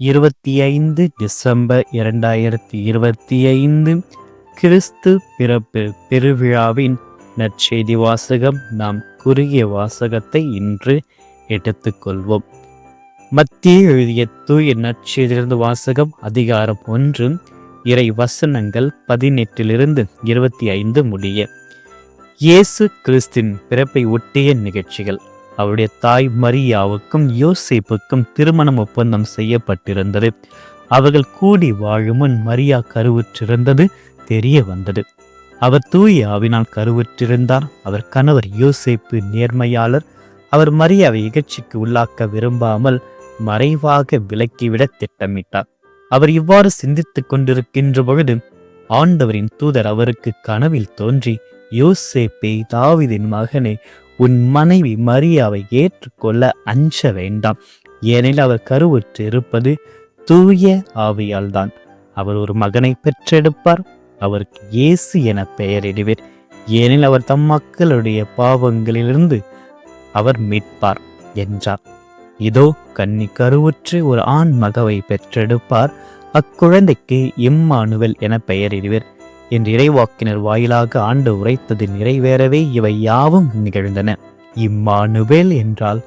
இருபத்தி ஐந்து டிசம்பர் இரண்டாயிரத்தி இருபத்தி ஐந்து கிறிஸ்து பிறப்பு பெருவிழாவின் நற்செய்தி வாசகம். நாம் குறுகிய வாசகத்தை இன்று எடுத்துக்கொள்வோம். மத்திய எழுதிய தூய நற்செய்திலிருந்து வாசகம் அதிகாரம் ஒன்று இறை வசனங்கள் பதினெட்டிலிருந்து இருபத்தி ஐந்து முடிய. இயேசு கிறிஸ்தின் பிறப்பை ஒட்டிய நிகழ்ச்சிகள். அவருடைய தாய் மரியாவுக்கும் யோசேப்புக்கும் திருமணம் ஒப்பந்தம் செய்யப்பட்டிருந்தது. அவர்கள் கூடி வாழும் முன் மரியா கருவுற்றிருந்தது தெரிய வந்தது. அவர் தூய ஆவினால் கருவுற்றிருந்தார். அவர் கணவர் யோசேப்பு நேர்மையாளர். அவர் மரியாவை இகழ்ச்சிக்கு உள்ளாக்க விரும்பாமல் மறைவாக விலக்கிவிட திட்டமிட்டார். அவர் இவ்வாறு சிந்தித்துக் கொண்டிருக்கின்ற பொழுது ஆண்டவரின் தூதர் அவருக்கு கனவில் தோன்றி யோசேப்பே தாவிதின் மகனே உன் மனைவி மரியாவை ஏற்றுக்கொள்ள அஞ்ச வேண்டாம். ஏனெனில் அவர் கருவுற்று இருப்பது தூய ஆவியால் தான் அவர் ஒரு மகனை பெற்றெடுப்பார். அவருக்கு இயேசு என பெயரிடுவர். ஏனில் அவர் தம் மக்களுடைய பாவங்களிலிருந்து அவர் மீட்பார் என்றார். இதோ கன்னி கருவுற்று ஒரு ஆண் மகவை பெற்றெடுப்பார். அக்குழந்தைக்கு இம்மானுவல் என பெயரிடுவர். என்று இறைவாக்கினர் வாயிலாக ஆண்டு உரைத்தது நிறைவேறவே இவை யாவும் நிகழ்ந்தன. இம்மானுவேல் என்றால்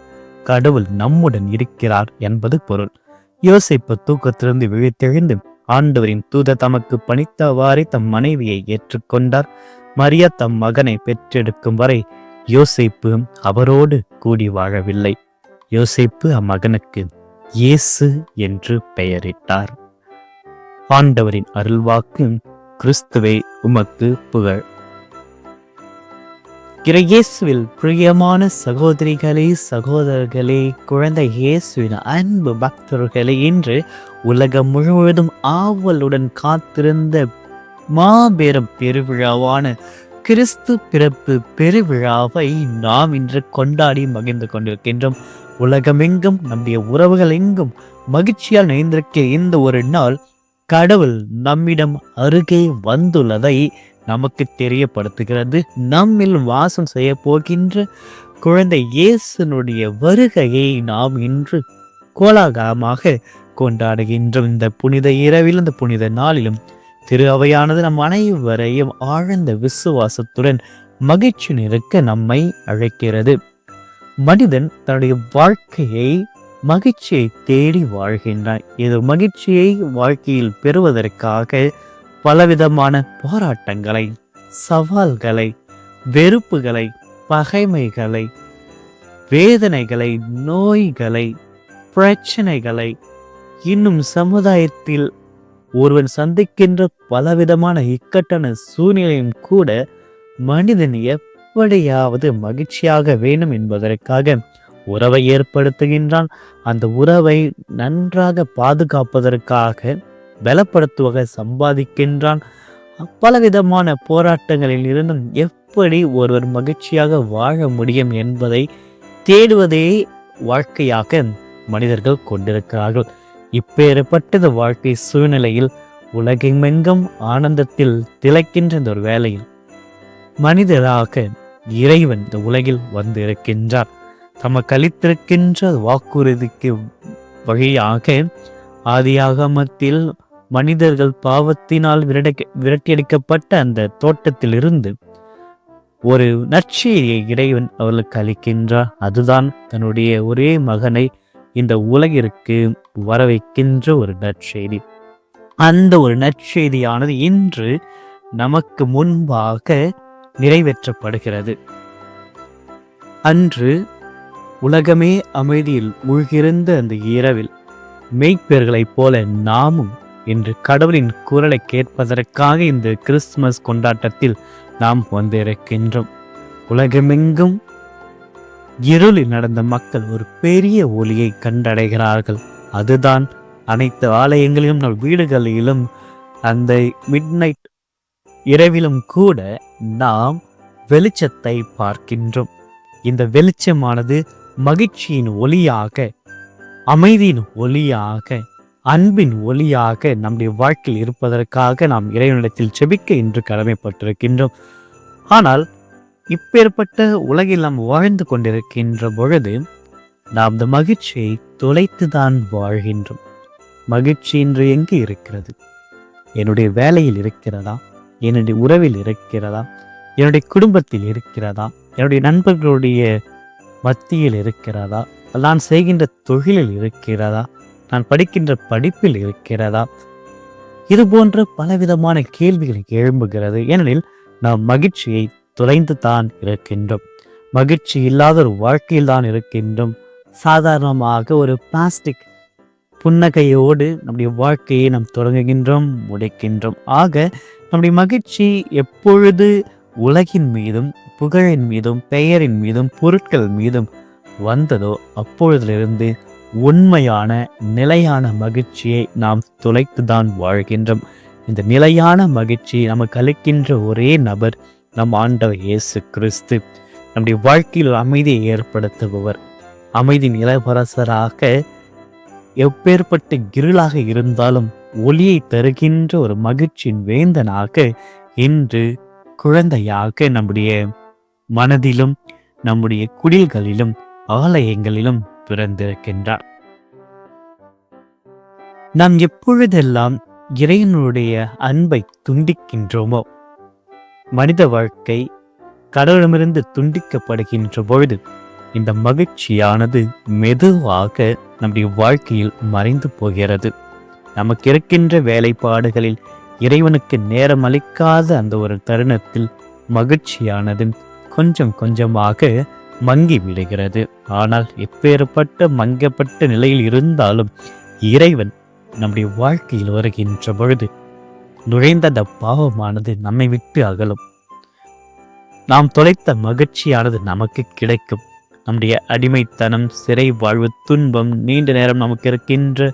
கடவுள் நம்முடன் இருக்கிறார் என்பது பொருள். யோசிப்பு தூக்கத்திலிருந்து விழித்தெழுந்து ஆண்டவரின் தூத தமக்கு பணித்தவாறே தம் மனைவியை ஏற்றுக்கொண்டார். மரியா தம் மகனை பெற்றெடுக்கும் வரை யோசிப்பு அவரோடு கூடி வாழவில்லை. யோசிப்பு அம்மகனுக்கு இயேசு என்று பெயரிட்டார். ஆண்டவரின் அருள்வாக்கு கிறிஸ்துவே உமக்கு புகழ். கிரகேசுவில் பிரியமான சகோதரிகளே சகோதரர்களே குழந்தை இயேசுவின் அன்பு பக்தர்களே இன்று உலகம் முழுவதும் ஆவலுடன் காத்திருந்த மாபெரும் பெருவிழாவான கிறிஸ்து பிறப்பு பெருவிழாவை நாம் இன்று கொண்டாடி மகிழ்ந்து கொண்டிருக்கின்றோம். உலகமெங்கும் நம்முடைய உறவுகள் எங்கும் மகிழ்ச்சியால் நிறைந்திருக்க இந்த ஒரு நாள் கடவுள் நம்மிடம் அருகே வந்துள்ளதை நமக்கு தெரியப்படுத்துகிறது. நம்மில் வாசம் செய்ய போகின்ற குழந்தை இயேசுனுடைய வருகையை நாம் இன்று கோலாகலமாக கொண்டாடுகின்றோம். இந்த புனித இரவில் இந்த புனித நாளிலும் திரு அவையானது நம் அனைவரையும் ஆழ்ந்த விசுவாசத்துடன் மகிழ்ச்சி நிற்க நம்மை அழைக்கிறது. மனிதன் தன்னுடைய வாழ்க்கையை மகிழ்ச்சியை தேடி வாழ்கின்றான் இது மகிழ்ச்சியை வாழ்க்கையில் பெறுவதற்காக பலவிதமான போராட்டங்களை சவால்களை வெறுப்புகளை பகைமைகளை வேதனைகளை நோய்களை பிரச்சனைகளை இன்னும் சமுதாயத்தில் ஒருவன் சந்திக்கின்ற பலவிதமான இக்கட்டான சூழ்நிலையும் கூட மனிதன் எப்படியாவது மகிழ்ச்சியாக வேணும் என்பதற்காக உறவை ஏற்படுத்துகின்றான். அந்த உறவை நன்றாக பாதுகாப்பதற்காக பலப்படுத்துவக சம்பாதிக்கின்றான். பலவிதமான போராட்டங்களில் இருந்தும் எப்படி ஒருவர் மகிழ்ச்சியாக வாழ முடியும் என்பதை தேடுவதே வாழ்க்கையாக மனிதர்கள் கொண்டிருக்கிறார்கள். இப்பேற்பட்டது வாழ்க்கை சூழ்நிலையில் உலகமெங்கும் ஆனந்தத்தில் திளைக்கின்ற இந்த ஒரு வேளையில் மனிதராக இறைவன் இந்த உலகில் வந்திருக்கின்றார். தமக்கு அளித்திருக்கின்ற வாக்குறுதிக்கு வகையாக ஆதியாகமத்தில் மனிதர்கள் பாவத்தினால் விரட்ட விரட்டியடிக்கப்பட்ட அந்த தோட்டத்திலிருந்து ஒரு நற்செய்தியை இறைவன் அவர்களுக்கு அளிக்கின்றார். அதுதான் தன்னுடைய ஒரே மகனை இந்த உலகிற்கு வர வைக்கின்ற ஒரு நற்செய்தி. அந்த ஒரு நற்செய்தியானது இன்று நமக்கு முன்பாக நிறைவேற்றப்படுகிறது. அன்று உலகமே அமைதியில் மூழ்கியிருந்த அந்த இரவில் மெய்ப்பெயர்களைப் போல நாமும் இன்று கடவுளின் குரலை கேட்பதற்காக இந்த கிறிஸ்துமஸ் கொண்டாட்டத்தில் நாம் வந்திருக்கின்றோம். உலகமெங்கும் இருளில் நடந்த மக்கள் ஒரு பெரிய ஒளியை கண்டடைகிறார்கள். அதுதான் அனைத்து ஆலயங்களிலும் நம் வீடுகளிலும் அந்த மிட்நைட் இரவிலும் கூட நாம் வெளிச்சத்தை பார்க்கின்றோம். இந்த வெளிச்சமானது மகிழ்ச்சியின் ஒளியாக அமைதியின் ஒளியாக அன்பின் ஒளியாக நம்முடைய வாழ்க்கையில் இருப்பதற்காக நாம் இறைவனிடத்தில் செபிக்க இன்று கடமைப்பட்டிருக்கின்றோம். ஆனால் இப்பேற்பட்ட உலகில் நாம் வாழ்ந்து கொண்டிருக்கின்ற பொழுது நாம் இந்த மகிழ்ச்சியை தொலைத்துதான் வாழ்கின்றோம். மகிழ்ச்சி இன்று எங்கு இருக்கிறது? என்னுடைய வேலையில் இருக்கிறதா? என்னுடைய உறவில் இருக்கிறதா? என்னுடைய குடும்பத்தில் இருக்கிறதா? என்னுடைய நண்பர்களுடைய மத்தியில் இருக்கிறதா? நான் செய்கின்ற தொழிலில் இருக்கிறதா? நான் படிக்கின்ற படிப்பில் இருக்கிறதா? இது போன்ற பலவிதமான கேள்விகள் எழும்புகிறது. ஏனெனில் நாம் மகிழ்ச்சியை தொலைந்து தான் இருக்கின்றோம். மகிழ்ச்சி இல்லாத ஒரு வாழ்க்கையில் தான் இருக்கின்றோம். சாதாரணமாக ஒரு பிளாஸ்டிக் புன்னகையோடு நம்முடைய வாழ்க்கையை நாம் தொடங்குகின்றோம் முடிக்கின்றோம். ஆக நம்முடைய மகிழ்ச்சி எப்பொழுது உலகின் மீதும் புகழின் மீதும் பெயரின் மீதும் பொருட்கள் மீதும் வந்ததோ அப்பொழுதிலிருந்து உண்மையான நிலையான மகிழ்ச்சியை நாம் துளைத்துதான் வாழ்கின்றோம். இந்த நிலையான மகிழ்ச்சி நமக்கு அளிக்கின்ற ஒரே நபர் நம் ஆண்டவர் இயேசு கிறிஸ்து. நம்முடைய வாழ்க்கையில் அமைதியை ஏற்படுத்துபவர். அமைதியின் இளவரசராக எப்பேற்பட்ட இருளாக இருந்தாலும் ஒளியை தருகின்ற ஒரு மகிழ்ச்சியின் வேந்தனாக இன்று குழந்தையாக நம்முடைய மனதிலும் நம்முடைய குடில்களிலும் ஆலயங்களிலும் பிறந்திருக்கின்றார். நாம் எப்பொழுதெல்லாம் இறைவனுடைய அன்பை துண்டிக்கின்றோமோ மனித வாழ்க்கை கடவுளமிருந்து துண்டிக்கப்படுகின்ற பொழுது இந்த மகிழ்ச்சியானது மெதுவாக நம்முடைய வாழ்க்கையில் மறைந்து போகிறது. நமக்கு இருக்கின்ற வேலைப்பாடுகளில் இறைவனுக்கு நேரம் அளிக்காத அந்த ஒரு தருணத்தில் மகிழ்ச்சியானது கொஞ்சம் கொஞ்சமாக மங்கி விடுகிறது ஆனால் எப்பேற்பட்ட மங்கப்பட்ட நிலையில் இருந்தாலும் இறைவன் நம்முடைய வாழ்க்கையில் வருகின்ற பொழுது நுழைந்த அந்த பாவமானது நம்மை விட்டு அகலும். நாம் தொலைத்த மகிழ்ச்சியானது நமக்கு கிடைக்கும். நம்முடைய அடிமைத்தனம் சிறை வாழ்வு துன்பம் நீண்ட நேரம் நமக்கு இருக்கின்ற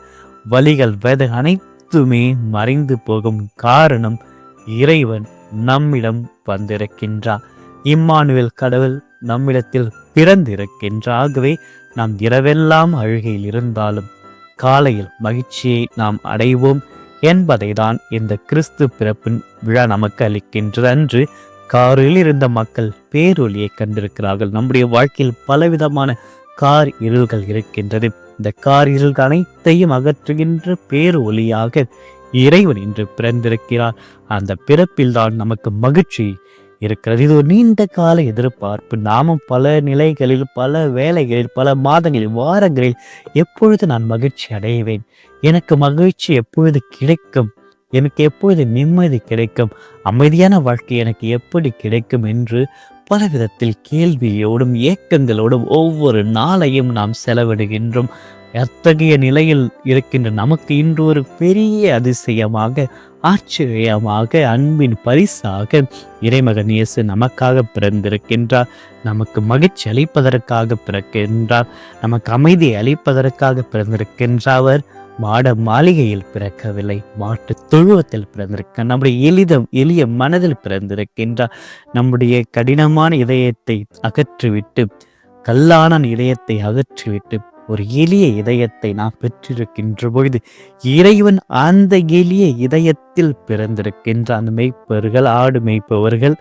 வழிகள் வேத அனைத்துமே மறைந்து போகும் காரணம் இறைவன் நம்மிடம் வந்திருக்கின்றான். இம்மானுவேல் கடவுள் நம்மிடத்தில் பிறந்திருக்கின்றாகவே நாம் இரவெல்லாம் அழுகையில் இருந்தாலும் காலையில் மகிழ்ச்சியை நாம் அடைவோம் என்பதை தான் இந்த கிறிஸ்து பிறப்பின் விழா நமக்கு அளிக்கின்றது. அன்று காரில் இருந்த மக்கள் பேரொலியை கண்டிருக்கிறார்கள். நம்முடைய வாழ்க்கையில் பலவிதமான கார் இருள்கள் இருக்கின்றது. இந்த கார் இருள்கள் அனைத்தையும் அகற்றுகின்ற பேரொலியாக இறைவன் இன்று பிறந்திருக்கிறார். அந்த பிறப்பில் தான் நமக்கு மகிழ்ச்சி இருக்கிறது. இது ஒரு நீண்ட கால எதிர்பார்ப்பு. நாமும் பல நிலைகளில் பல வேலைகளில் பல மாதங்களில் வாரங்களில் எப்பொழுது நான் மகிழ்ச்சி அடைவேன்? எனக்கு மகிழ்ச்சி எப்பொழுது கிடைக்கும்? எனக்கு எப்பொழுது நிம்மதி கிடைக்கும்? அமைதியான வாழ்க்கை எனக்கு எப்படி கிடைக்கும் என்று பல விதத்தில் கேள்வியோடும் ஏக்கங்களோடும் ஒவ்வொரு நாளையும் நாம் செலவிடுகின்றோம். அத்தகைய நிலையில் இருக்கின்ற நமக்கு இன்று ஒரு பெரிய அதிசயமாக ஆச்சரியமாக அன்பின் பரிசாக இறைமகன் இயேசு நமக்காக பிறந்திருக்கின்றார். நமக்கு மகிழ்ச்சி அளிப்பதற்காக பிறக்கின்றார். நமக்கு அமைதியை அளிப்பதற்காக பிறந்திருக்கின்றார் அவர். மாட மாளிகையில் பிறக்கவில்லை மாட்டு தொழுவத்தில் பிறந்திருக்க நம்முடைய எளித எளிய மனதில் பிறந்திருக்கின்றார். நம்முடைய கடினமான இதயத்தை அகற்றிவிட்டு கல்லான இதயத்தை அகற்றிவிட்டு ஒரு எளிய இதயத்தை நாம் பெற்றிருக்கின்ற பொழுது இறைவன் அந்த எளிய இதயத்தில் பிறந்திருக்கின்ற அந்த மெய்ப்பவர்கள் ஆடு மெய்ப்பவர்கள்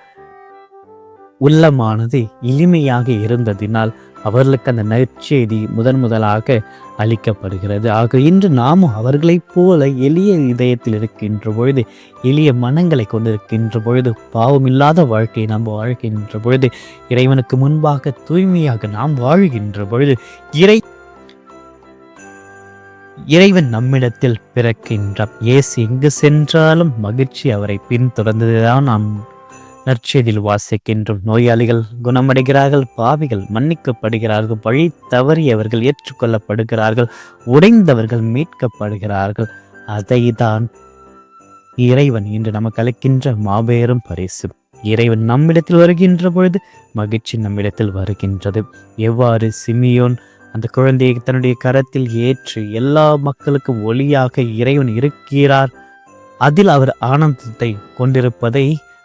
உள்ளமானது எளிமையாக இருந்ததினால் அவர்களுக்கு அந்த நற்செய்தி முதன் முதலாக அளிக்கப்படுகிறது. ஆக இன்று நாமும் அவர்களைப் போல எளிய இதயத்தில் இருக்கின்ற பொழுது எளிய மனங்களை கொண்டிருக்கின்ற பொழுது பாவமில்லாத வாழ்க்கையை நாம் வாழ்கின்ற பொழுது இறைவனுக்கு முன்பாக தூய்மையாக நாம் வாழ்கின்ற பொழுது இறை இறைவன் நம்மிடத்தில் பிறக்கின்றார் இயேசு எங்கு சென்றாலும் மகிழ்ச்சி அவரை பின்தொடர்ந்ததுதான் நாம் நற்செய்தியில் வாசிக்கின்றோம். நோயாளிகள் குணமடைகிறார்கள் பாவிகள் மன்னிக்கப்படுகிறார்கள் வழி தவறியவர்கள் ஏற்றுக்கொள்ளப்படுகிறார்கள் உடைந்தவர்கள் மீட்கப்படுகிறார்கள். அதை தான் இறைவன் இன்று நமக்கு அளிக்கின்ற மாபெரும் பரிசு. இறைவன் நம்மிடத்தில் வருகின்ற பொழுது மகிழ்ச்சி நம்மிடத்தில் வருகின்றது. எவ்வாறு சிமியோன் அந்த குழந்தையை தன்னுடைய கரத்தில் ஏற்று எல்லா மக்களுக்கும் ஒளியாக இறைவன் இருக்கிறார். அதில் அவர் ஆனந்தத்தை கொண்டிருப்பதை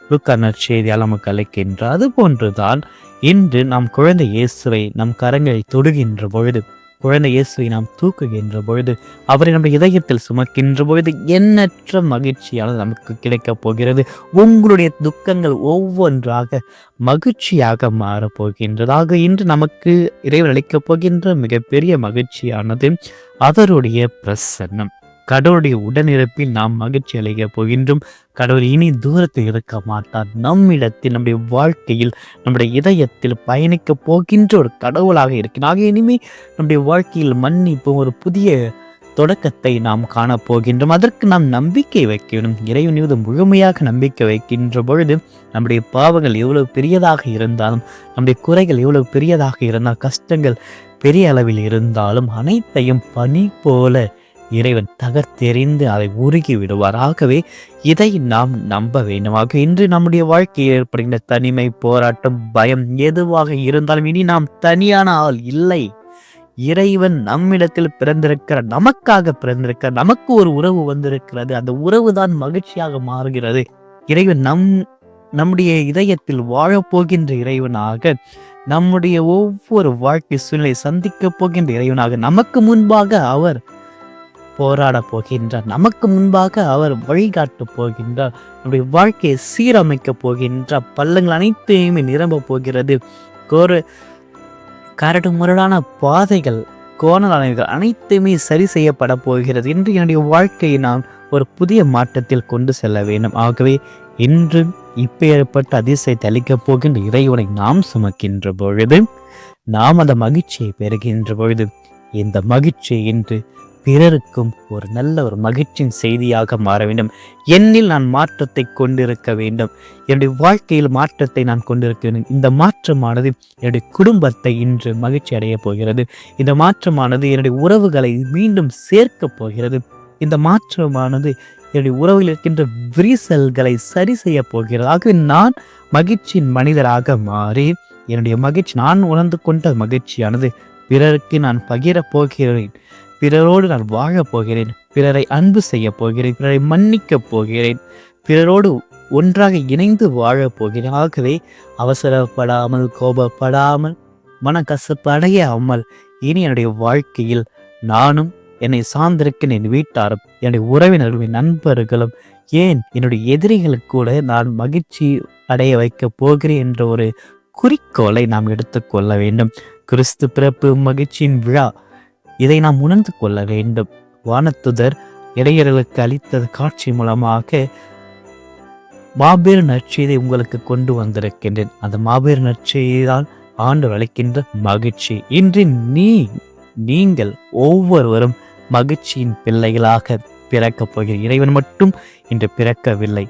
லுக்கா நற்செய்தியால் நமக்கு அழைக்கின்றார் அது போன்றுதான் இன்று நாம் குழந்தை இயேசுவை நம் கரங்களை தொடுகின்ற பொழுது குழந்தை இயேசுவை நாம் தூக்குகின்ற பொழுது அவரை நம்ம இதயத்தில் சுமக்கின்ற பொழுது எண்ணற்ற மகிழ்ச்சியானது நமக்கு கிடைக்கப் போகிறது. உங்களுடைய துக்கங்கள் ஒவ்வொன்றாக மகிழ்ச்சியாக மாறப்போகின்றதாக ஆக இன்று நமக்கு இறைவன் அளிக்கப் போகின்ற மிகப்பெரிய மகிழ்ச்சியானது அவருடைய பிரசன்னம். கடவுளுடைய உடனிருப்பில் நாம் மகிழ்ச்சி அடைய போகின்றோம். கடவுள் இனி தூரத்தில் இருக்க மாட்டார். நம்மிடத்தில் நம்முடைய வாழ்க்கையில் நம்முடைய இதயத்தில் பயணிக்க போகின்ற ஒரு கடவுளாக இருக்கிறார். ஆக இனிமே நம்முடைய வாழ்க்கையில் மன்னிப்பு ஒரு புதிய தொடக்கத்தை நாம் காணப்போகின்றோம் அதற்கு நாம் நம்பிக்கை வைக்க வேண்டும் இறைவன் மீது முழுமையாக நம்பிக்கை வைக்கின்ற பொழுது நம்முடைய பாவங்கள் எவ்வளவு பெரியதாக இருந்தாலும் நம்முடைய குறைகள் எவ்வளவு பெரியதாக இருந்தால் கஷ்டங்கள் பெரிய அளவில் இருந்தாலும் அனைத்தையும் பனி போல இறைவன் தகர்த்தெறிந்து அதை உருகி விடுவார். ஆகவே இதை நாம் நம்ப வேண்டும். ஆக இன்று நம்முடைய வாழ்க்கையில் ஏற்படுகின்ற தனிமை போராட்டம் பயம் எதுவாக இருந்தாலும் இனி நாம் தனியான ஆள் இல்லை. இறைவன் நம்மிடத்தில் பிறந்திருக்கிற நமக்காக பிறந்திருக்கிற நமக்கு ஒரு உறவு வந்திருக்கிறது. அந்த உறவு தான் மகிழ்ச்சியாக மாறுகிறது. இறைவன் நம் நம்முடைய இதயத்தில் வாழப்போகின்ற இறைவனாக நம்முடைய ஒவ்வொரு வாழ்க்கை சூழ்நிலை சந்திக்க போகின்ற இறைவனாக நமக்கு முன்பாக அவர் போராட போகின்றார். நமக்கு முன்பாக அவர் வழிகாட்டப் போகின்றார். நம்முடைய வாழ்க்கையை சீரமைக்கப் போகின்றார். பள்ளங்கள் அனைத்தையுமே நிரம்ப போகிறது. கோர கரடு முரடான பாதைகள் கோணலானவைகள் அனைத்துமே சரி செய்யப்பட போகிறது. என்று என்னுடைய வாழ்க்கையை நான் ஒரு புதிய மாற்றத்தில் கொண்டு செல்ல வேண்டும். ஆகவே இன்று இப்பேற்பட்ட அதிசயத்தை அளிக்கப் போகின்ற இறைவனை நாம் சுமக்கின்ற பொழுது நாம் அந்த மகிழ்ச்சியை பெறுகின்ற பொழுது இந்த மகிழ்ச்சியை இன்று பிறருக்கும் ஒரு நல்ல ஒரு மகிழ்ச்சியின் செய்தியாக மாற வேண்டும். என்னில் நான் மாற்றத்தை கொண்டிருக்க வேண்டும். என்னுடைய வாழ்க்கையில் மாற்றத்தை நான் கொண்டிருக்க வேண்டும். இந்த மாற்றமானது என்னுடைய குடும்பத்தை இன்று மகிழ்ச்சி அடையப் போகிறது. இந்த மாற்றமானது என்னுடைய உறவுகளை மீண்டும் சேர்க்கப் போகிறது. இந்த மாற்றமானது என்னுடைய உறவில் இருக்கின்ற விரிசல்களை சரி செய்ய போகிறது. ஆகவே நான் மகிழ்ச்சியின் மனிதராக மாறி என்னுடைய மகிழ்ச்சி நான் உணர்ந்து கொண்ட மகிழ்ச்சியானது பிறருக்கு நான் பகிரப் போகிறேன். பிறரோடு நான் வாழப் போகிறேன். பிறரை அன்பு செய்ய போகிறேன். பிறரை மன்னிக்கப் போகிறேன். பிறரோடு ஒன்றாக இணைந்து வாழப் போகிறேன். ஆகவே அவசரப்படாமல் கோபப்படாமல் மனக்கசப்பு அடையாமல் இனி என்னுடைய வாழ்க்கையில் நானும் என்னை சார்ந்திருக்க என் வீட்டாரும் என்னுடைய உறவினர்களும் என் நண்பர்களும் ஏன் என்னுடைய எதிரிகளுக்கு கூட நான் மகிழ்ச்சி அடைய வைக்கப் போகிறேன் என்ற ஒரு குறிக்கோளை நாம் எடுத்துக்கொள்ள வேண்டும். கிறிஸ்து பிறப்பு மகிழ்ச்சியின் விழா இதை நாம் உணர்ந்து கொள்ள வேண்டும். வானத்துதர் இடையர்களுக்கு அளித்த காட்சி மூலமாக மாபெரும் நற்செய்தை உங்களுக்கு கொண்டு வந்திருக்கின்றேன். அந்த மாபெரும் நற்செய்தால் ஆண்டு அளிக்கின்ற மகிழ்ச்சி. இன்று நீ நீங்கள் ஒவ்வொருவரும் மகிழ்ச்சியின் பிள்ளைகளாக பிறக்கப் போகிற இறைவன் மட்டும் இன்று பிறக்கவில்லை.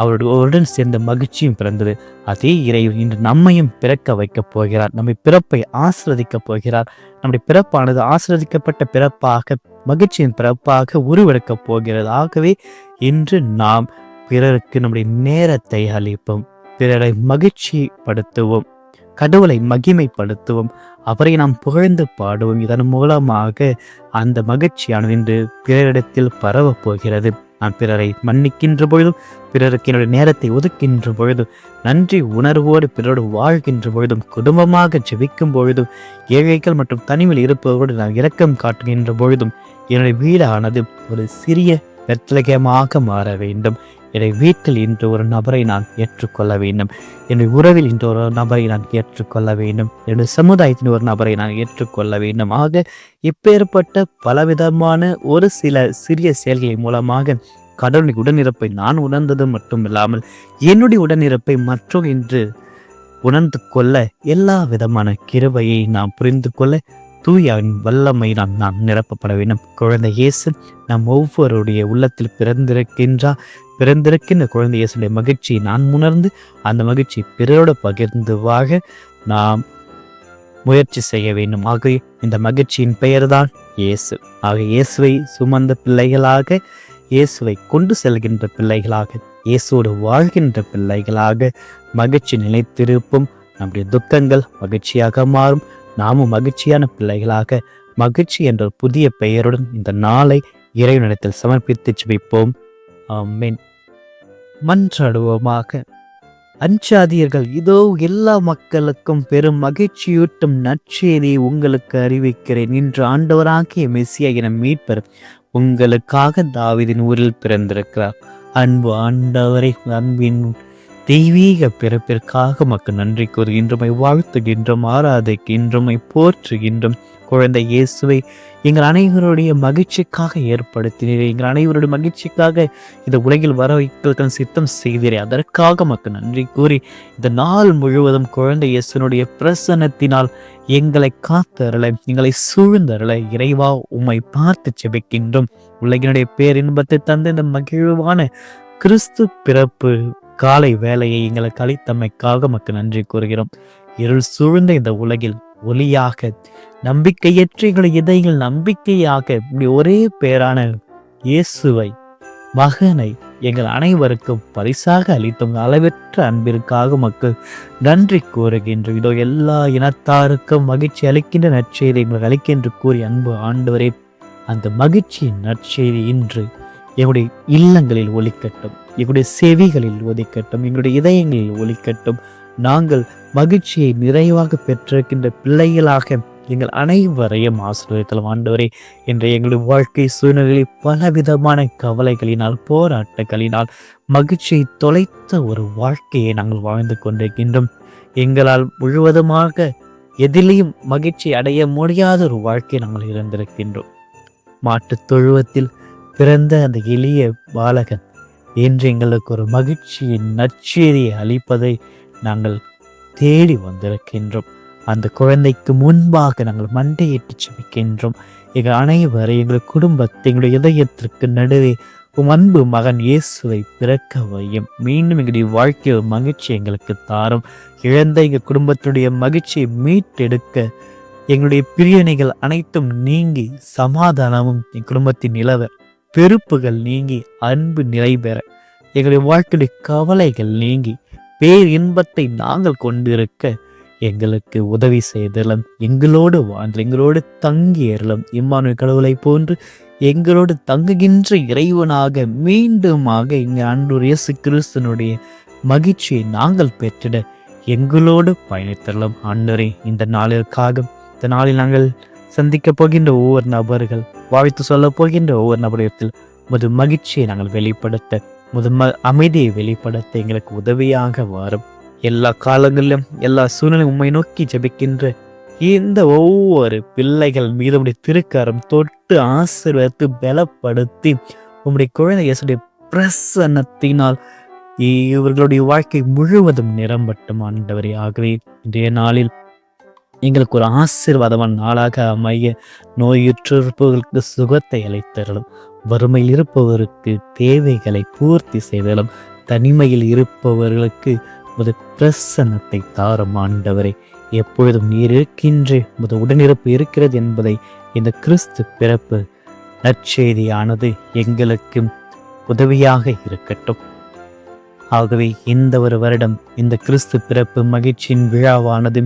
அவருடன் சேர்ந்த மகிழ்ச்சியும் பிறந்தது. அதே இறைவன் இன்று நம்மையும் பிறக்க வைக்கப் போகிறார். நம்மை பிறப்பை ஆசிரதிக்கப் போகிறார். நம்முடைய பிறப்பானது ஆசிரதிக்கப்பட்ட பிறப்பாக மகிழ்ச்சியின் பிறப்பாக உருவெடுக்கப் போகிறது. ஆகவே இன்று நாம் பிறருக்கு நம்முடைய நேரத்தை அளிப்போம். பிறரை மகிழ்ச்சிப்படுத்துவோம். கடவுளை மகிமைப்படுத்துவோம். அவரை நாம் புகழ்ந்து பாடுவோம். இதன் மூலமாக அந்த மகிழ்ச்சியானது இன்று பிறரிடத்தில் பரவப் போகிறது. நான் பிறரை மன்னிக்கின்ற பொழுதும் பிறருக்கு என்னுடைய நேரத்தை ஒதுக்கின்ற பொழுதும் நன்றி உணர்வோடு பிறரோடு வாழ்கின்ற பொழுதும் குடும்பமாக ஜெபிக்கும் பொழுதும் ஏழைகள் மற்றும் தனிமையில் இருப்பவரோடு நான் இரக்கம் காட்டுகின்ற பொழுதும் என்னுடைய வீடானது ஒரு சிறிய வெத்தலகமாக மாற வேண்டும். என்னுடைய வீட்டில் இன்று ஒரு நபரை நான் ஏற்றுக்கொள்ள வேண்டும். என்னுடைய உறவில் இன்று ஒரு நபரை நான் ஏற்றுக்கொள்ள வேண்டும். என்னுடைய சமுதாயத்தின் ஒரு நபரை நான் ஏற்றுக்கொள்ள வேண்டும். ஆக இப்பேற்பட்ட பலவிதமான ஒரு சில சிறிய செயல்களின் மூலமாக கடவுளின் உடனிருப்பை நான் உணர்ந்தது மட்டும் இல்லாமல் என்னுடைய உடனிருப்பை மற்றும் இன்று உணர்ந்து கொள்ள எல்லா விதமான கிருபையை நாம் புரிந்து கொள்ள தூயாவின் வல்லமை நாம் நாம் நிரப்பப்பட வேண்டும். குழந்தை இயேசு நம் ஒவ்வொருடைய உள்ளத்தில் பிறந்திருக்கின்றார். பிறந்திருக்கின்ற குழந்தை இயேசுடைய மகிழ்ச்சியை நான் உணர்ந்து அந்த மகிழ்ச்சி பிறரோடு பகிர்ந்துவாக நாம் முயற்சி செய்ய வேண்டும். ஆக இந்த மகிழ்ச்சியின் பெயர்தான் இயேசு. ஆக இயேசுவை சுமந்த பிள்ளைகளாக இயேசுவை கொண்டு செல்கின்ற பிள்ளைகளாக இயேசுவோடு வாழ்கின்ற பிள்ளைகளாக மகிழ்ச்சி நிலைத்திருப்பும். நம்முடைய துக்கங்கள் மகிழ்ச்சியாக மாறும். நாமும் மகிழ்ச்சியான பிள்ளைகளாக மகிழ்ச்சி என்ற புதிய பெயருடன் இந்த நாளை இறைவனிடத்தில் சமர்ப்பித்து ஜெபிப்போம். மீன் மன்றாடுவோமாக. அஞ்சாதியர்கள் இதோ எல்லா மக்களுக்கும் பெரும் மகிழ்ச்சியூட்டும் நற்செய்தியை உங்களுக்கு அறிவிக்கிறேன். இன்று ஆண்டவராகிய மெஸ்ஸியா என மீட்பர் உங்களுக்காக தாவிதின் ஊரில் பிறந்திருக்கிறார். அன்பு ஆண்டவரை அன்பின் தெய்வீக பிறப்பிற்காக மக்கள் நன்றி கூறுகின்றமை. வாழ்த்துகின்றோம் ஆராதிக்கின்றோமை போற்றுகின்றோம். குழந்தை இயேசுவை எங்கள் அனைவருடைய மகிழ்ச்சிக்காக ஏற்படுத்தினீர். எங்கள் அனைவருடைய மகிழ்ச்சிக்காக இந்த உலகில் வர வைப்பதற்கான சித்தம் செய்தீரே. அதற்காக மக்கள் நன்றி கூறி இந்த நாள் முழுவதும் குழந்தை இயேசுனுடைய பிரசன்னத்தினால் எங்களை காத்தருளை எங்களை சூழ்ந்தருளை இறைவா உம்மை பார்த்து செபிக்கின்றோம் உலகினுடைய பேரின்பத்தை தந்த இந்த மகிழ்வான கிறிஸ்து பிறப்பு காலை வேலையை எங்களுக்கு அளித்தமைக்காக மக்கள் நன்றி கூறுகிறோம். இருள் சூழ்ந்த இந்த உலகில் ஒளியாக நம்பிக்கையற்ற எங்களுடைய இதயங்கள் நம்பிக்கையாக இப்படி ஒரே பேரான இயேசுவை மகனை எங்கள் அனைவருக்கும் பரிசாக அளித்தும் அளவற்ற அன்பிற்காக மக்கள் நன்றி கூறுகின்ற இதோ எல்லா இனத்தாருக்கும் மகிழ்ச்சி அளிக்கின்ற நற்செய்தி எங்களுக்கு அளிக்கின்ற கூறி அன்பு ஆண்டவரே அந்த மகிழ்ச்சியின் நற்செய்தி இன்று எங்களுடைய இல்லங்களில் ஒலிக்கட்டும் எங்களுடைய செவிகளில் ஒலிக்கட்டும் எங்களுடைய இதயங்களில் ஒலிக்கட்டும். நாங்கள் மகிழ்ச்சியை நிறைவாக பெற்றிருக்கின்ற பிள்ளைகளாக எங்கள் அனைவரையும் ஆசீர்வதித்தல் ஆண்டவரே என்ற எங்களுடைய வாழ்க்கை சூழ்நிலையில் பலவிதமான கவலைகளினால் போராட்டங்களினால் மகிழ்ச்சியை தொலைத்த ஒரு வாழ்க்கையை நாங்கள் வாழ்ந்து கொண்டிருக்கின்றோம். எங்களால் முழுவதுமாக எதிலையும் மகிழ்ச்சி அடைய முடியாத ஒரு வாழ்க்கை நாங்கள் இருந்திருக்கின்றோம் மாட்டுத் தொழுவத்தில் பிறந்த அந்த எளிய பாலகன் என்று எங்களுக்கு ஒரு மகிழ்ச்சியின் நச்சேரியை அளிப்பதை நாங்கள் தேடி வந்திருக்கின்றோம். அந்த குழந்தைக்கு முன்பாக நாங்கள் மண்டையிட்டு செபிக்கின்றோம். எங்கள் அனைவரை எங்கள் குடும்பத்தை எங்களுடைய இதயத்திற்கு நடுவே உம் அன்பு மகன் இயேசுவை பிறக்க வையும். மீண்டும் எங்களுடைய வாழ்க்கையில் மகிழ்ச்சி எங்களுக்கு தாரும். இழந்த எங்கள் குடும்பத்தினுடைய மகிழ்ச்சியை மீட்டெடுக்க எங்களுடைய பிரியணைகள் அனைத்தும் நீங்கி சமாதானமும் என் குடும்பத்தின் நிலவ பெருப்புகள் நீங்கி அன்பு நிலை பெற எங்களுடைய வாழ்க்கையுடைய கவலைகள் நீங்கி பேர் இன்பத்தை நாங்கள் கொண்டிருக்க எங்களுக்கு உதவி செய்தலும் எங்களோடு வாழ்ந்து எங்களோடு தங்கியறலும் இம்மானுவை கடவுளை போன்று எங்களோடு தங்குகின்ற இறைவனாக மீண்டுமாக இங்கே அன்று இயேசு கிறிஸ்தனுடைய மகிழ்ச்சியை நாங்கள் பெற்றிட எங்களோடு பயணித்தரலாம் ஆண்டரே இந்த நாளிற்காக இந்த நாளில் நாங்கள் சந்திக்க போகின்ற ஒவ்வொரு நபர்கள் வாழ்த்து சொல்ல போகின்ற ஒவ்வொரு நபரிடத்தில் முது மகிழ்ச்சியை நாங்கள் வெளிப்படுத்த முதன்ம அமைதியை வெளிப்படுத்த எங்களுக்கு உதவியாக வரும். எல்லா காலங்களிலும் எல்லா சூழ்நிலையும் உண்மை நோக்கி ஜபிக்கின்ற இந்த ஒவ்வொரு பிள்ளைகள் மீது உடைய திருக்கரம் தொட்டு ஆசீர்வதித்து பலப்படுத்தி உம்முடைய குழந்தை இயேசுடைய பிரசன்னத்தினால் இவர்களுடைய வாழ்க்கை முழுவதும் நிரம்பட்டும் ஆண்டவரே. ஆகவே இன்றைய நாளில் எங்களுக்கு ஒரு ஆசீர்வாதமான நாளாக அமைய நோயுற்றிருப்பவர்களுக்கு சுகத்தை அளித்தரலும் வறுமையில் இருப்பவருக்கு தேவைகளை பூர்த்தி செய்தலும் தனிமையில் இருப்பவர்களுக்கு ஒரு பிரசன்னத்தை தாரும் ஆண்டவரே. எப்பொழுதும் நீர் இருக்கின்ற முத உடனிருப்பு இருக்கிறது என்பதை இந்த கிறிஸ்து பிறப்பு நற்செய்தியானது எங்களுக்கு உதவியாக இருக்கட்டும். ஆகவே இந்த ஒரு வருடம் இந்த கிறிஸ்து பிறப்பு மகிழ்ச்சியின் விழாவானது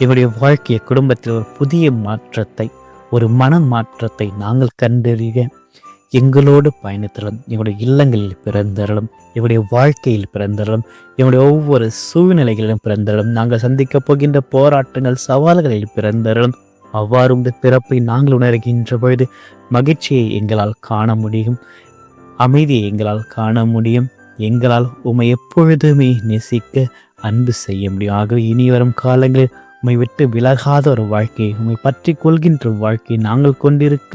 இவருடைய வாழ்க்கைய குடும்பத்தில் ஒரு புதிய மாற்றத்தை ஒரு மன மாற்றத்தை நாங்கள் கண்டறிய எங்களோடு பயணித்தரும் எங்களுடைய இல்லங்களில் பிறந்தரலும் எங்களுடைய வாழ்க்கையில் பிறந்தரலும் எங்களுடைய ஒவ்வொரு சூழ்நிலைகளிலும் பிறந்தரலும் நாங்கள் சந்திக்கப் போகின்ற போராட்டங்கள் சவால்களில் பிறந்தரலும் அவ்வாறு இந்த பிறப்பை நாங்கள் உணர்கின்ற பொழுது மகிழ்ச்சியை எங்களால் காண முடியும் அமைதியை எங்களால் காண முடியும் எங்களால் உமை எப்பொழுதுமே நேசிக்க அன்பு செய்ய முடியும். ஆகவே இனி வரும் காலங்களில் உம்மை விட்டு விலகாத ஒரு வாழ்க்கை உம்மை பற்றி கொள்கின்ற வாழ்க்கையை நாங்கள் கொண்டிருக்க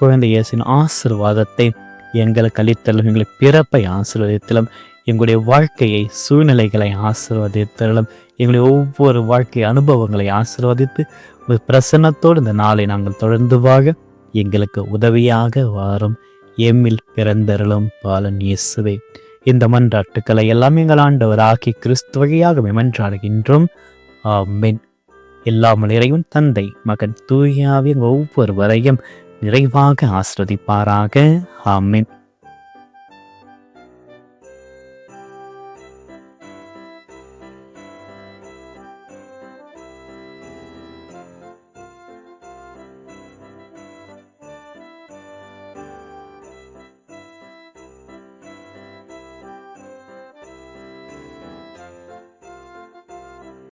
குழந்தை இயேசின் ஆசிர்வாதத்தை எங்களுக்கு அளித்தலும் எங்களை பிறப்பை ஆசீர்வதித்தலும் எங்களுடைய வாழ்க்கையை சூழ்நிலைகளை ஆசிர்வதித்தலும் எங்களுடைய ஒவ்வொரு வாழ்க்கை அனுபவங்களை ஆசிர்வதித்து ஒரு பிரசன்னத்தோடு இந்த நாளை நாங்கள் தொடர்ந்து வாழ எங்களுக்கு உதவியாக வாரும். எம்மில் பிறந்தருளும் பாலன் இயேசுவே. இந்த மன்றாட்டுக்களை எல்லாம் எங்கள் ஆண்டவர் ஆகி கிறிஸ்து வழியாக மெமன்றாடுகின்றோம் ஆமென். எல்லாமல் இறைவன் தந்தை மகன் தூயாவின் ஒவ்வொருவரையும் நிறைவாக ஆஸ்ரதிப்பாராக ஆமின்.